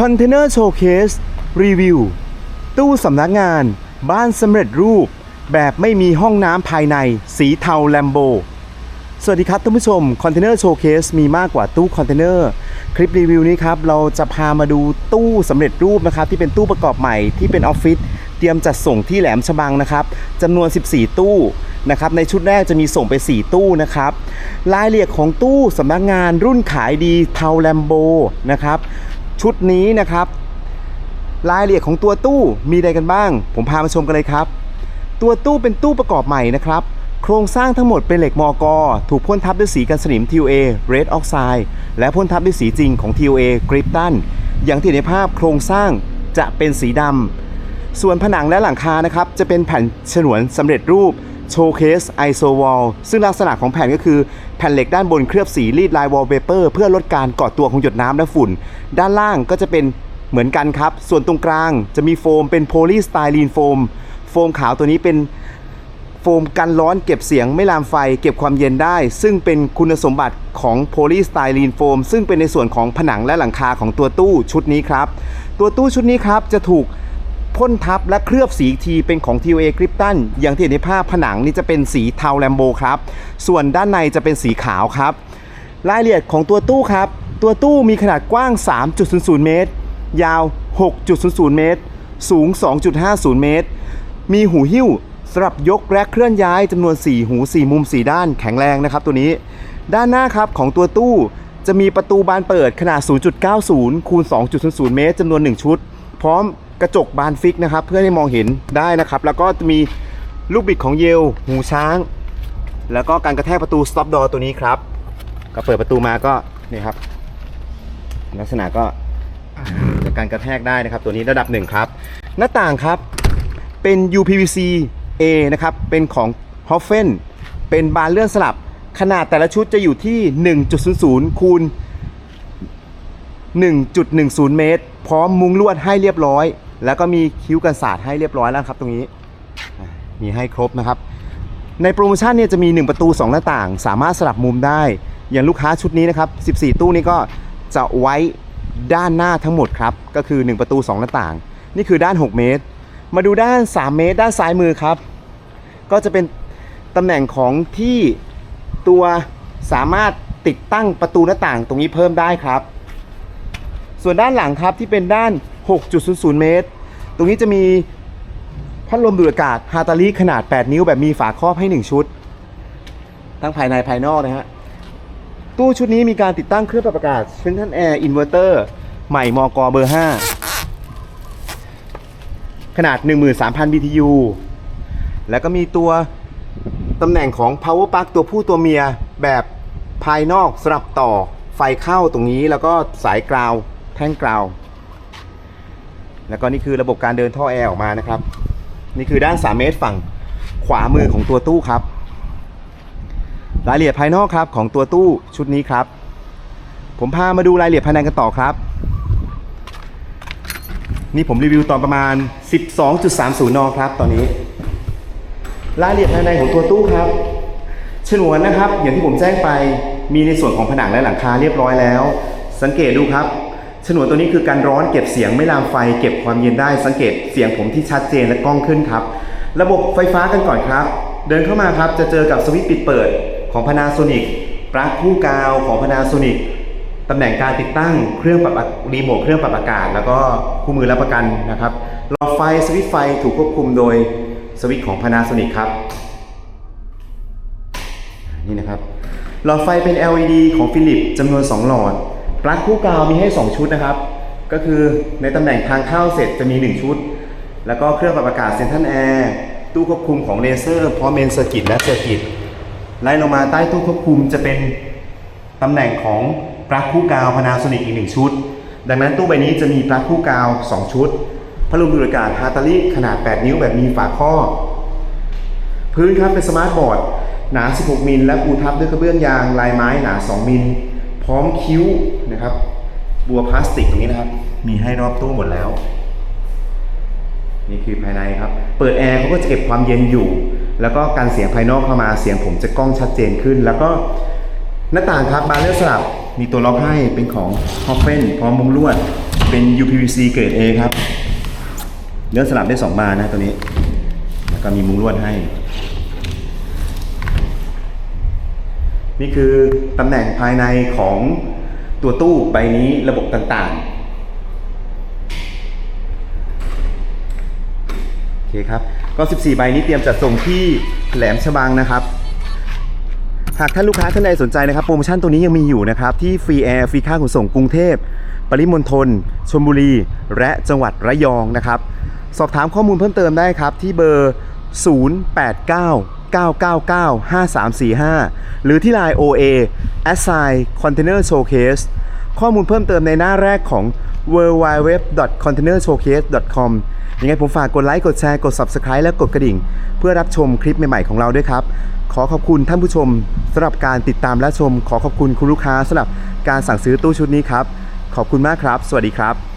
คอนเทนเนอร์โชว์เคสรีวิว ตู้สำนักงาน บ้านสำเร็จรูป แบบไม่มีห้องน้ำภายใน สีเทาแลมโบ สวัสดีครับท่านผู้ชม คอนเทนเนอร์โชว์เคสมีมากกว่าตู้คอนเทนเนอร์ คลิปรีวิวนี้ครับ เราจะพามาดูตู้สำเร็จรูปนะครับ ที่เป็นตู้ประกอบใหม่ที่เป็นออฟฟิศเตรียมจัดส่งที่แหลมฉบังนะครับจำนวน 14 ตู้นะครับในชุดแรกจะมีส่งไป 4 ตู้นะครับรายละเอียดของตู้สำนักงานรุ่นขายดีเทาแลมโบนะครับ ชุดนี้นะครับ รายละเอียดของตัวตู้มีอะไรกันบ้าง ผมพามาชมกันเลยครับ ตัวตู้เป็นตู้ประกอบใหม่นะครับ โครงสร้างทั้งหมดเป็นเหล็กมอกอถูกพ่นทับด้วยสีกันสนิม TOA Red Oxide และพ่นทับด้วยสีจริงของ TOA g r i p t o n อย่างที่เห็นในภาพโครงสร้างจะเป็นสีดำส่วนผนังและหลังคานะครับจะเป็นแผ่นฉนวนสำเร็จรูป Showcase ISO Wall ซึ่งลักษณะของแผ่นก็คือแผ่นเหล็กด้านบนเคลือบสีรีดลายวอลเปเปอร์เพื่อลดการก่อตัวของหยดน้ำและฝุ่น ด้านล่างก็จะเป็นเหมือนกันครับ ส่วนตรงกลางจะมีโฟมเป็นโพลีสไตรีนโฟม โฟมขาวตัวนี้เป็นโฟมกันร้อนเก็บเสียงไม่ลามไฟเก็บความเย็นได้ ซึ่งเป็นคุณสมบัติของโพลีสไตรีนโฟมซึ่งเป็นในส่วนของผนังและหลังคาของตัวตู้ชุดนี้ครับ ตัวตู้ชุดนี้ครับจะถูก พ่นทับและเคลือบสีทีเป็นของ TOA g r i p t o n อย่างที่เห็นในภาพผนังนี่จะเป็นสีเทาแลมโบครับ ส่วนด้านในจะเป็นสีขาวครับ รายละเอียดของตัวตู้ครับ ตัวตู้มีขนาดกว้าง 3.00 เมตร ยาว 6.00 เมตร สูง 2.50 เมตร มีหูหิ้วสำหรับยกและเคลื่อนย้ายจำนวน 4 หู 4 มุม 4 ด้านแข็งแรงนะครับตัวนี้ ด้านหน้าครับของตัวตู้จะมีประตูบานเปิดขนาด 0.90 คูณ 2.00 เมตรจำนวน 1 ชุด พร้อม กระจกบานฟิกนะครับ เพื่อให้มองเห็นได้นะครับ แล้วก็มีลูกบิดของเยลหูช้าง แล้วก็การกระแทกประตู stop door ตัวนี้ครับ ก็เปิดประตูมาก็นี่ครับ ลักษณะก็จากการกระแทกได้นะครับ ตัวนี้ระดับหนึ่งครับ หน้าต่างครับเป็น UPVC A นะครับ เป็นของ h o f f e n เป็นบานเลื่อนสลับ ขนาดแต่ละชุดจะอยู่ที่ 1.00 คูณ 1.10 เมตร พร้อมมุ้งลวดให้เรียบร้อย แล้วก็มีคิ้วกันศาสตร์ให้เรียบร้อยแล้วครับตรงนี้ มีให้ครบนะครับ ในโปรโมชั่นเนี่ยจะมี 1 ประตู 2 หน้าต่าง สามารถสลับมุมได้ อย่างลูกค้าชุดนี้นะครับ 14 ตู้นี้ก็จะไว้ด้านหน้าทั้งหมดครับ ก็คือ 1 ประตู 2 หน้าต่าง นี่คือด้าน 6 เมตร มาดูด้าน 3 เมตร ด้านซ้ายมือครับ ก็จะเป็นตำแหน่งของที่ตัวสามารถติดตั้งประตูหน้าต่างตรงนี้เพิ่มได้ครับ ส่วนด้านหลังครับที่เป็นด้าน 6.00 เมตร ตรงนี้จะมีพัดลมดูดอากาศฮาตาลีขนาด 8 นิ้วแบบมีฝาครอบให้ 1 ชุด ทั้งภายในภายนอกนะฮะ ตู้ชุดนี้มีการติดตั้งเครื่องปรับอากาศ Central Air Inverter ใหม่มกเบอร์ 5 ขนาด 13,000 BTU แล้วก็มีตัวตำแหน่งของ power plug ตัวผู้ตัวเมียแบบภายนอกสลับต่อไฟเข้าตรงนี้แล้วก็สายกราวแท่งกราว แล้วก็นี่คือระบบการเดินท่อแอร์ออกมานะครับ นี่คือด้าน 3 เมตรฝั่งขวามือของตัวตู้ครับ รายละเอียดภายนอกครับของตัวตู้ชุดนี้ครับ ผมพามาดูรายละเอียดภายในกันต่อครับ นี่ผมรีวิวตอนประมาณ 12.30 นครับตอนนี้ รายละเอียดภายในของตัวตู้ครับฉนวนนะครับ อย่างที่ผมแจ้งไปมีในส่วนของผนังและหลังคาเรียบร้อยแล้ว สังเกตดูครับ ฉนวนตัวนี้คือการร้อนเก็บเสียงไม่ลามไฟ เก็บความเย็นได้สังเกตเสียงผมที่ชัดเจนและกล้องขึ้นครับ ระบบไฟฟ้ากันก่อนครับ เดินเข้ามาครับจะเจอกับสวิตช์ปิดเปิดของ Panasonic ปลั๊กคู่กาวของ Panasonic ตำแหน่งการติดตั้งเครื่องปรับรีโมทเครื่องปรับอากาศ แล้วก็คู่มือรับประกันนะครับหลอดไฟสวิตช์ไฟถูกควบคุมโดยสวิตช์ของ Panasonic ครับ นี่นะครับหลอดไฟเป็น LED ของฟิลิปจำนวน 2 หลอด ปลั๊กคู่กาวมีให้ 2 ชุดนะครับ ก็คือในตำแหน่งทางเข้าเสร็จจะมี 1 ชุด แล้วก็เครื่องปรับอากาศเซนทันแอร์ตู้ควบคุมของเลเซอร์พร้อมเมนเซอร์กิตและเซอร์กิตไล่ลงมาใต้ตู้ควบคุมจะเป็นตำแหน่งของปลั๊กคู่กาว Panasonic อีก 1 ชุด ดังนั้นตู้ใบนี้จะมีปลั๊กคู่กาว 2 ชุดพัดลมดูดอากาศฮาตาลิขนาด 8 นิ้วแบบมีฝาครอบพื้นครับเป็นสมาร์ทบอร์ดหนา 16 มิล และปูทับด้วยกระเบื้องยางลายไม้หนา 2 มิล พร้อมคิ้วนะครับ บัวพลาสติกตรงนี้นะครับ มีให้รอบตู้หมดแล้ว นี่คือภายในครับ เปิดแอร์เขาก็จะเก็บความเย็นอยู่ แล้วก็การเสียงภายนอกเข้ามาเสียงผมจะกล้องชัดเจนขึ้น แล้วก็หน้าต่างครับบานเลื่อนสลับมีตัวล็อกให้เป็นของฮอฟเฟนพร้อมมุ้งลวด เป็น UPVC เกรด A ครับเนื้อสลับได้2บานนะตัวนี้ แล้วก็มีมุ้งลวดให้ นี่คือตำแหน่งภายในของตัวตู้ใบนี้ระบบต่างๆ โอเคครับ ก็ 14 ใบนี้เตรียมจัดส่งที่แหลมฉบังนะครับ หากท่านลูกค้าท่านใดสนใจนะครับโปรโมชั่นตัวนี้ยังมีอยู่นะครับ ที่ฟรีแอร์ฟรีค่าขนส่งกรุงเทพ ปริมณฑลชลบุรี และจังหวัดระยองนะครับ สอบถามข้อมูลเพิ่มเติมได้ครับที่เบอร์ 089 999 5345 หรือที่ Line OA Assign Container Showcase ข้อมูลเพิ่มเติมในหน้าแรกของ w w w c o n t a i n e r s h o w c a s e c o m ยังไงผมฝากกดไลค์ กดแชร์ กด Subscribe และกดกระดิ่ง เพื่อรับชมคลิปใหม่ ๆ ของเราด้วยครับ ขอขอบคุณท่านผู้ชมสำหรับการติดตามและชม ขอขอบคุณคุณลูกค้าสำหรับการสั่งซื้อตู้ชุดนี้ครับ ขอบคุณมากครับ สวัสดีครับ